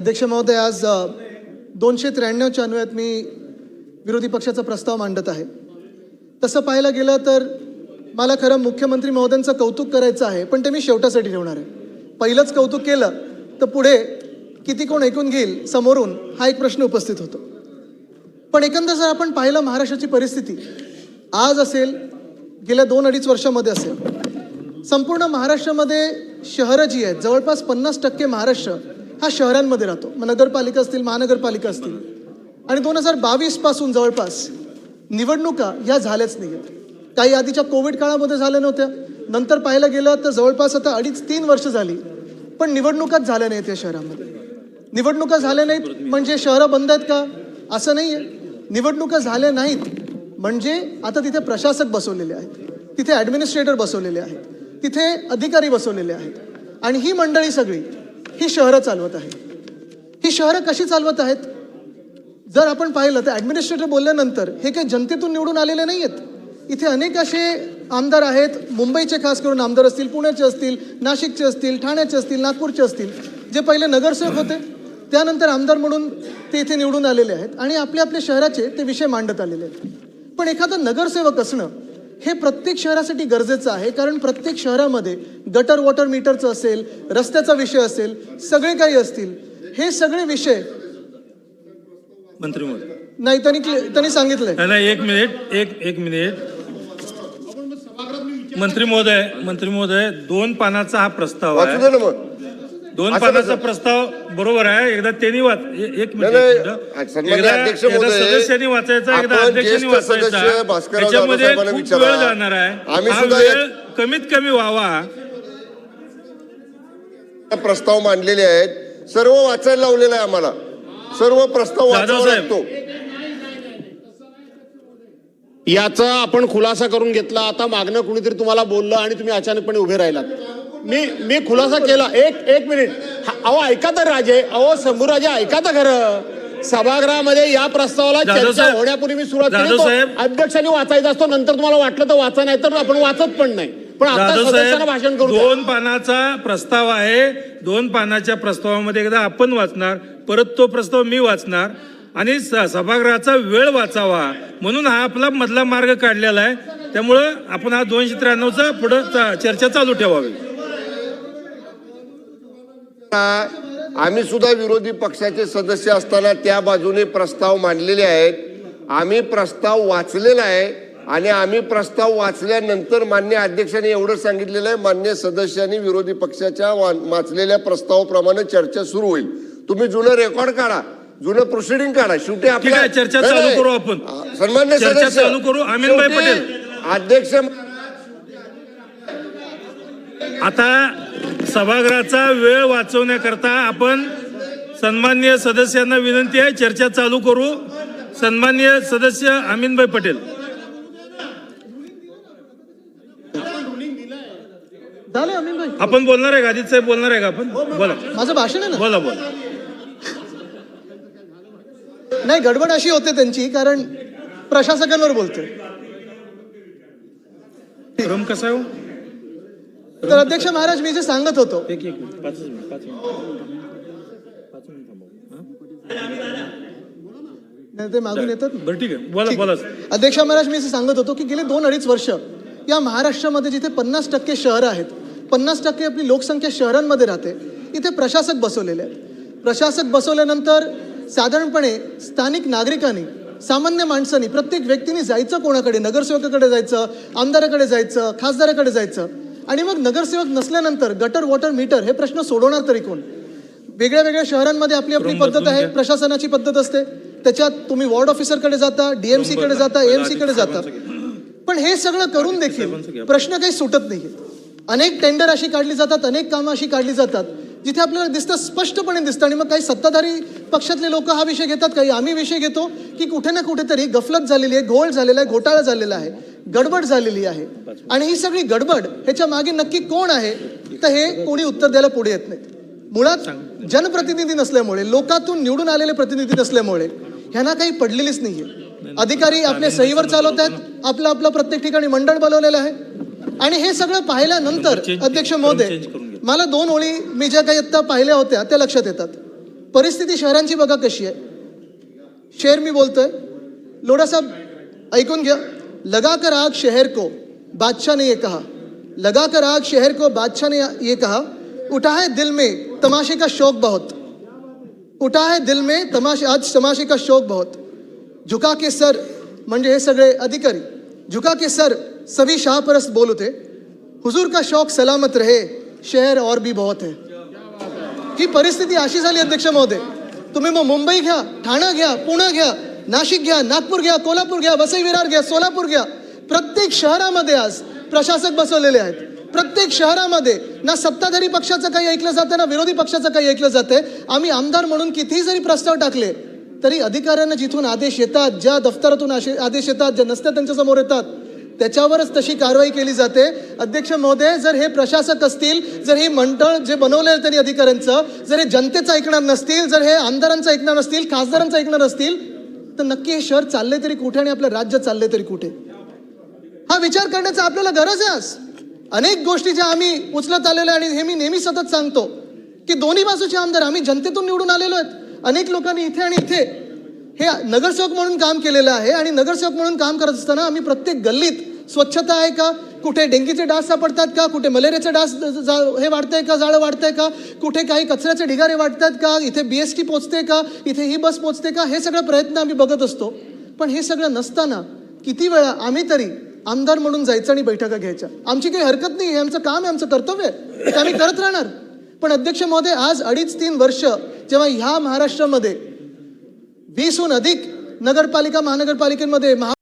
अध्यक्ष महोदय आज दोनशे त्र्याण्णवच्या अन्वयात मी विरोधी पक्षाचा प्रस्ताव मांडत आहे. तसं पाहायला गेलं तर मला खरं मुख्यमंत्री महोदयांचं कौतुक करायचं आहे पण ते मी शेवटासाठी ठेवणार आहे. पहिलंच कौतुक केलं तर पुढे किती कोण ऐकून घेईल समोरून हा एक प्रश्न उपस्थित होतो. पण एकंदर जर आपण पाहिलं महाराष्ट्राची परिस्थिती आज असेल गेल्या दोन अडीच वर्षामध्ये असेल संपूर्ण महाराष्ट्रामध्ये शहरं जी आहेत जवळपास पन्नास टक्के महाराष्ट्र हा शहरांमध्ये राहतो. मग नगरपालिका असतील महानगरपालिका असतील. आणि दोन हजार बावीसपासून जवळपास निवडणुका ह्या झाल्याच नाही आहेत काही आधीच्या कोविड काळामध्ये झाल्या नव्हत्या. नंतर पाहायला गेलं तर जवळपास आता अडीच तीन वर्ष झाली. पण निवडणुकाच झाल्या नाहीत या शहरामध्ये. निवडणुका झाल्या नाहीत म्हणजे शहरं बंद आहेत का? असं नाही आहे निवडणुका झाल्या नाहीत म्हणजे आता तिथे प्रशासक बसवलेले आहेत. तिथे ॲडमिनिस्ट्रेटर बसवलेले आहेत. तिथे अधिकारी बसवलेले आहेत. आणि ही मंडळी सगळी ही शहरं चालवत आहे ही शहरं कशी चालवत आहेत? जर आपण पाहिलं तर ॲडमिनिस्ट्रेटर बोलल्यानंतर हे काही जनतेतून निवडून आलेले नाही आहेत इथे अनेक असे आमदार आहेत. मुंबईचे खास करून आमदार असतील पुण्याचे असतील नाशिकचे असतील ठाण्याचे असतील नागपूरचे असतील जे पहिले नगरसेवक होते. त्यानंतर आमदार म्हणून ते इथे निवडून आलेले आहेत आणि आपल्या आपल्या शहराचे ते विषय मांडत आलेले आहेत. पण एखादा नगरसेवक असणं हे प्रत्येक शहरासाठी गरजेचं आहे कारण प्रत्येक शहरामध्ये गटर वॉटर मीटरचं असेल रस्त्याचा विषय असेल सगळे काही असतील. हे सगळे विषय मंत्री महोदय. नाही त्यांनी त्यांनी सांगितलंय. नाही, नाही एक मिनिट एक एक मिनिट. मंत्री महोदय मंत्री महोदय दोन पानाचा हा प्रस्ताव आहे. दोन असं पानाचा कसं? प्रस्ताव बरोबर आहे एकदा त्यांनी वाच ए- एक मिनिट नाही, एक नाही. मिनिट. सन्माननीय एकदा अध्यक्ष एकदा महोदय, सदस्यांनी वाचायचा एकदा आपण अध्यक्षांनी ज्येष्ठ सदस्य वाचायचा भास्करराव त्याच्यामध्ये जाधव साहेबांना खूप विचारा. वेळ जाणार आहे आम्ही हा सुद्धा वेळ एक- कमीत कमी व्हावा प्रस्ताव मांडलेले आहेत सर्व वाचायला लावलेलं आहे आम्हाला सर्व प्रस्ताव वाचावा. लागतो याचा आपण खुलासा करून घेतला आता मागणं कुणीतरी तुम्हाला बोललं आणि तुम्ही अचानकपणे उभे राहिलात मी मी खुलासा केला. एक एक मिनिट. अहो ऐका तर राजे. अहो शंभूराजे ऐका तर खरं. सभागृहामध्ये या प्रस्तावाला चर्चा. होण्यापूर्वी मी सुरुवात केली. अध्यक्षांनी वाचायचा असतो. नंतर तुम्हाला वाटलं तर वाचा नाही तर आपण वाचत पण नाही. पण आता भाषण करू. दोन पानाचा प्रस्ताव आहे. दोन पानाच्या प्रस्तावामध्ये एकदा आपण वाचणार परत तो प्रस्ताव मी वाचणार. आणि सभागृहाचा वेळ वाचावा. म्हणून हा आपला मधला मार्ग काढलेला आहे. त्यामुळं आपण हा दोनशे त्र्याण्णवचा पुढं चर्चा चालू ठेवावी. आम्ही सुद्धा विरोधी पक्षाचे सदस्य असताना त्या बाजूने प्रस्ताव मांडलेले आहेत आम्ही प्रस्ताव वाचलेला आहे आणि आम्ही प्रस्ताव वाचल्यानंतर मान्य अध्यक्षांनी एवढं सांगितलेलं आहे मान्य सदस्यांनी विरोधी पक्षाच्या वाचलेल्या प्रस्तावाप्रमाणे चर्चा सुरू होईल तुम्ही जुनं रेकॉर्ड काढा जुनं प्रोसिडिंग काढा शेवटी आपल्या- चर्चा चालू. करू आपण. सन्मान्य चर्चा सदस्य चालू करू. पटेल. अध्यक्ष आता सभागृहाचा वेळ वाचवण्याकरता आपण सन्मान्य सदस्यांना विनंती आहे चर्चा चालू करू. सन्मान्य सदस्य अमीनभाई पटेल. आपण बोलणार आहे का? आदित्य साहेब बोलणार आहे का आपण? बोला. माझं भाषण आहे ना? बोला बोला. नाही गडबड अशी होते त्यांची कारण प्रशासकांवर बोलतोय. कसा आहे हो? तर अध्यक्ष महाराज मी जे सांगत होतो. एक एक मिनिट पाचच मिनिट पाच मिनिट. पाच मिनिट थांबा. नाही, ते मागून येतात. बरं ठीक आहे. बोला बोला अध्यक्ष महाराज मी असं सांगत होतो की गेले दोन अडीच वर्ष या महाराष्ट्रामध्ये जिथे पन्नास टक्के शहरं आहेत पन्नास टक्के आपली लोकसंख्या शहरांमध्ये राहते इथे प्रशासक बसवलेले आहेत. प्रशासक बसवल्यानंतर साधारणपणे स्थानिक नागरिकांनी सामान्य माणसांनी प्रत्येक व्यक्तीने जायचं कोणाकडे? नगरसेवकाकडे जायचं आमदाराकडे जायचं खासदाराकडे जायचं. आणि मग नगरसेवक नसल्यानंतर गटर वॉटर मीटर हे प्रश्न सोडवणार तरी कोण? वेगळ्या वेगळ्या शहरांमध्ये आपली आपली पद्धत आहे. प्रशासनाची पद्धत असते. त्याच्यात तुम्ही वॉर्ड ऑफिसरकडे जाता डीएमसी कडे जाता एएमसी कडे जाता. पण हे सगळं करून देखील प्रश्न काही सुटत नाही अनेक टेंडर अशी काढली जातात अनेक कामं अशी काढली जातात जिथे आपल्याला दिसतं स्पष्टपणे दिसतं आणि मग काही सत्ताधारी पक्षातले लोक हा विषय घेतात काही आम्ही विषय घेतो की कुठे ना कुठेतरी गफलत झालेली आहे घोळ झालेला आहे घोटाळा झालेला आहे. गडबड झालेली आहे. आणि ही सगळी गडबड ह्याच्या मागे नक्की कोण आहे? तर हे कोणी उत्तर द्यायला पुढे येत नाहीत मुळात जनप्रतिनिधी नसल्यामुळे लोकातून निवडून आलेले प्रतिनिधी नसल्यामुळे ह्यांना काही पडलेलीच नाहीये. अधिकारी आपल्या सहीवर चालवत आहेत आपलं आपलं प्रत्येक ठिकाणी मंडळ बनवलेलं आहे. आणि हे सगळं पाहिल्यानंतर अध्यक्ष महोदय. मला दोन ओळी मी ज्या काही आत्ता पाहिल्या होत्या त्या लक्षात येतात. परिस्थिती शहरांची बघा कशी आहे. शेर मी बोलतोय. लोढा साहब ऐकून घ्या. लगा कर आग शहर को, बादशाह ने ये कहा, लगाकर आग शहर को, बादशाह ने ये कहा उठा है दिल में तमाशे का शौक बहुत। उठा है दिल में तमाशे, आज तमाशे का शौक बहुत। झुका के सर म्हणजे सगळे अधिकारी, झुका के सर, सभी शाहपरस्त बोल उठे। हुजूर का शौक सलामत रहे, शहर और भी बहुत है। ही परिस्थिती अशी झाली अध्यक्ष महोदय, तुम्ही मग मुंबई घ्या ठाणा घ्या पुणे घ्या नाशिक घ्या नागपूर घ्या कोल्हापूर घ्या वसई विरार घ्या सोलापूर घ्या. प्रत्येक शहरामध्ये आज प्रशासक बसवलेले आहेत. प्रत्येक शहरामध्ये ना सत्ताधारी पक्षाचं काही ऐकलं जातं ना विरोधी पक्षाचं काही ऐकलं जातंय आम्ही आमदार म्हणून कितीही जरी प्रस्ताव टाकले तरी अधिकाऱ्यांना जिथून आदेश येतात ज्या दफ्तरातून आशे- आदेश येतात ज्या नसत्या त्यांच्यासमोर येतात त्याच्यावरच तशी कारवाई केली जाते. अध्यक्ष महोदय जर हे प्रशासक असतील जर हे मंडळ जे बनवले त्यांनी अधिकाऱ्यांचं जर हे जनतेचं ऐकणार नसतील जर हे आमदारांचं ऐकणार नसतील खासदारांचं ऐकणार असतील तर नक्की हे शहर चालले तरी कुठे आणि आपलं राज्य चालले तरी कुठे? हा विचार करण्याचा आपल्याला गरज आहे आज. अनेक गोष्टी ज्या आम्ही उचलत आलेलो आहे आणि हे मी नेहमी सतत सांगतो की दोन्ही बाजूचे आमदार आम्ही जनतेतून निवडून आलेलो आहेत. अनेक लोकांनी इथे आणि इथे हे नगरसेवक म्हणून काम केलेलं आहे आणि नगरसेवक म्हणून काम करत असताना आम्ही प्रत्येक गल्लीत स्वच्छता आहे का? कुठे डेंगीचे डास सापडतात का? कुठे मलेरियाचे डास जा- हे वाढतंय का? जाळं वाढतंय का? कुठे काही कचऱ्याचे ढिगारे वाटतात का? इथे बी एस टी पोचते का? इथे ही बस पोचते का? हे सगळं प्रयत्न आम्ही बघत असतो. पण हे सगळं नसताना किती वेळा आम्ही तरी आमदार म्हणून जायचं आणि बैठका घ्यायच्या. आमची काही हरकत नाही हे आमचं काम आहे आमचं कर्तव्य आहे. आम्ही करत राहणार. पण अध्यक्ष महोदय आज अडीच तीन वर्ष जेव्हा ह्या महाराष्ट्रामध्ये वीसहून अधिक नगरपालिका महानगरपालिकेमध्ये महा